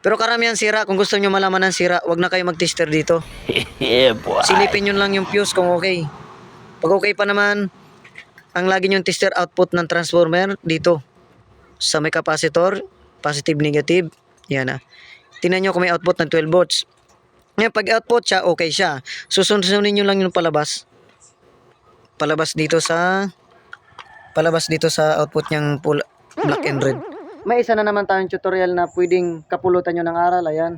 Pero karamihan sira, kung gusto nyo malaman ng sira, wag na kayo mag-tester dito. yeah, boy. Silipin nyo lang yung fuse kung okay. Pag okay pa naman, ang lagi yung tester output ng transformer dito. Sa may capacitor, positive, negative. Yan na. Tingnan nyo kung may output ng 12 volts. Ngayon, pag output siya, okay siya. Susunod-sununin nyo lang yung palabas. Palabas dito sa palabas dito sa output niyang pula, black and red. May isa na naman tayong tutorial na pwedeng kapulutan nyo ng aral. Ayan.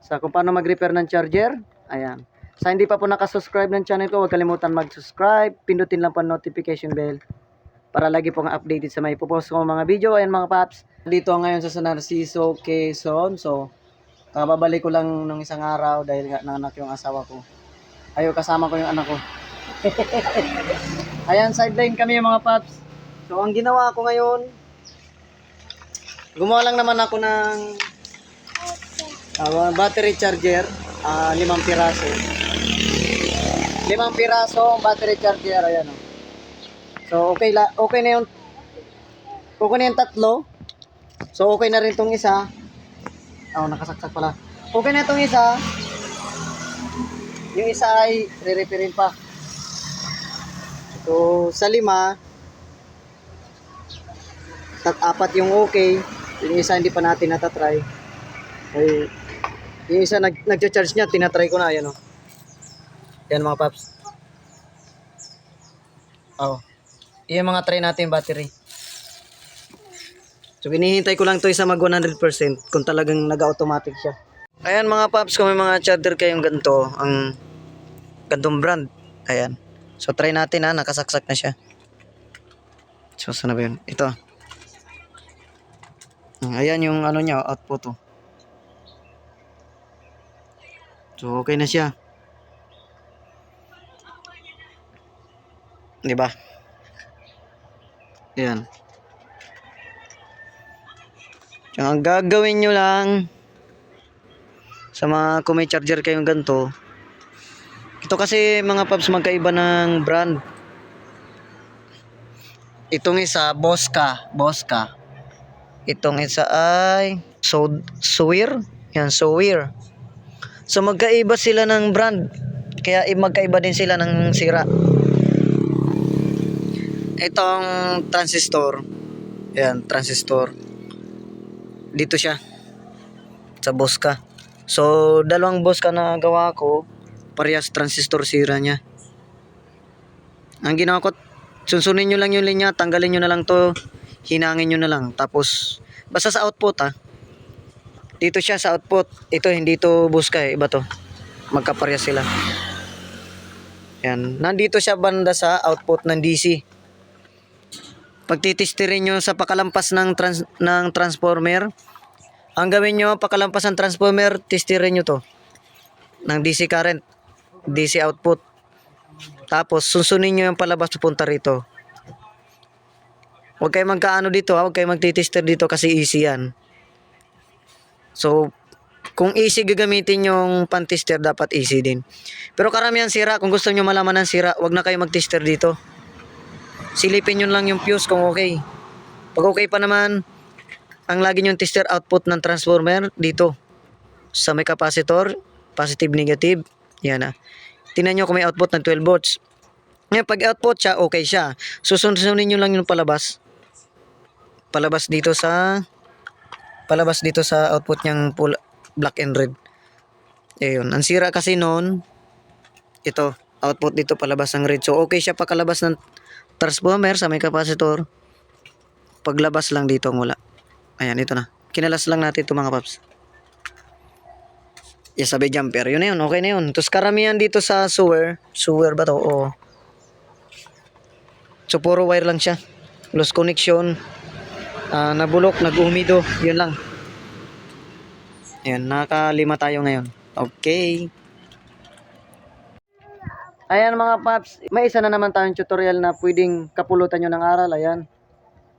Sa kung paano mag-repair ng charger. Ayan. Sa hindi pa po nakasubscribe ng channel ko, huwag kalimutan mag-subscribe. Pindutin lang po ang notification bell para lagi pong updated sa may pupost ko mga video. Ayan mga paps. Dito ngayon sa San Narciso, Quezon. So, kababalik ko lang nung isang araw dahil nga nanganak yung asawa ko. Ayo, kasama ko yung anak ko. Ayan, sideline kami mga paps. So, ang ginawa ko ngayon, gumawa lang naman ako ng ah, battery charger, ah, limang piraso. Limang piraso ang battery charger, ayan o. So, okay, la, okay na yung, okay na yung tatlo. So, okay na rin tong isa. Oh, nakasaksak pala. Okay na itong isa. Yung isa ay re-repairin pa. So, sa lima, tat apat yung okay. Yung isa hindi pa natin natatry. Ay, yung isa nag, nagcha-charge niya, tinatry ko na, yan o. Yan mga paps. Oh. Yan mga try natin battery. So, hinihintay ko lang to isa mag 100% kung talagang nag-automatic siya. Ayan mga paps, kung may mga charger kayong ganito, ang gantong brand. Ayan. So, try natin ha, nakasaksak na siya. So, saan na ba yun? Ito. Ayan yung ano niya, output oh. So, okay na siya. Di ba? Ayan. So, ang gagawin nyo lang sa mga kung may charger kayong ganito, ito kasi mga paps magkaiba ng brand. Itong isa, Bosca. Bosca. Itong isa ay so Sawir. Yan, Sawir. So magkaiba sila ng brand. Kaya magkaiba din sila ng sira. Itong transistor. Yan, transistor. Dito siya. Sa Bosca. So, dalawang Bosca na gawa ko. Parehas transistor sira niya. Ang ginawa ko, sunsunin nyo lang yung linya, tanggalin nyo na lang to, hinangin nyo na lang. Tapos, basta sa output ha. Dito siya sa output. Ito, hindi to Bosca eh. Iba to. Magkaparehas sila. Yan. Nandito siya banda sa output ng DC. Pagtitistirin nyo sa pakalampas ng, trans, ng transformer, ang gawin nyo, pakalampas ng transformer, tistirin nyo to. Ng DC current. DC output. Tapos, susunin nyo yung palabas pupunta rito. Huwag kayo magkaano dito ha. Huwag kayo magtitister dito kasi easy yan. So, kung easy gagamitin yung pantister, dapat easy din. Pero karamihan sira, kung gusto nyo malaman ng sira, huwag na kayo magtister dito. Silipin nyo lang yung fuse kung okay. Pag okay pa naman, ang lagi yung tester output ng transformer dito. Sa may capacitor, positive, negative. Yan na. Tingnan nyo kung may output ng 12 volts. Ngayon, pag output siya, okay siya. Susunod-sununin nyo lang yung palabas. Palabas dito sa palabas dito sa output niyang pula, black and red. Ayun. Ang sira kasi noon, ito, output dito palabas ng red. So, okay siya pakalabas ng transformer sa may capacitor. Paglabas lang dito ang wala. Ayan, ito na. Kinalas lang natin ito mga paps. Yes, sabi jumper. Yun na yun. Okay na yun. Tapos karamihan dito sa sewer. Sewer ba to? Oo. So, puro wire lang siya. Lost connection. Ah, nabulok, nag-umido. Yun lang. Ayan, nakalima tayo ngayon. Okay. Ayan mga paps, may isa na naman tayong tutorial na pwedeng kapulutan nyo ng aral. Ayan.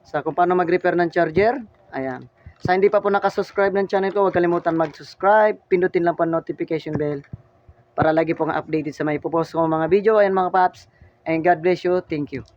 Sa kung paano mag-repair ng charger. Ayan. Sa hindi pa po nakasubscribe ng channel ko, huwag kalimutan mag-subscribe. Pindutin lang po notification bell para lagi pong updated sa may pupost ko mga video. Ayan mga paps. And God bless you. Thank you.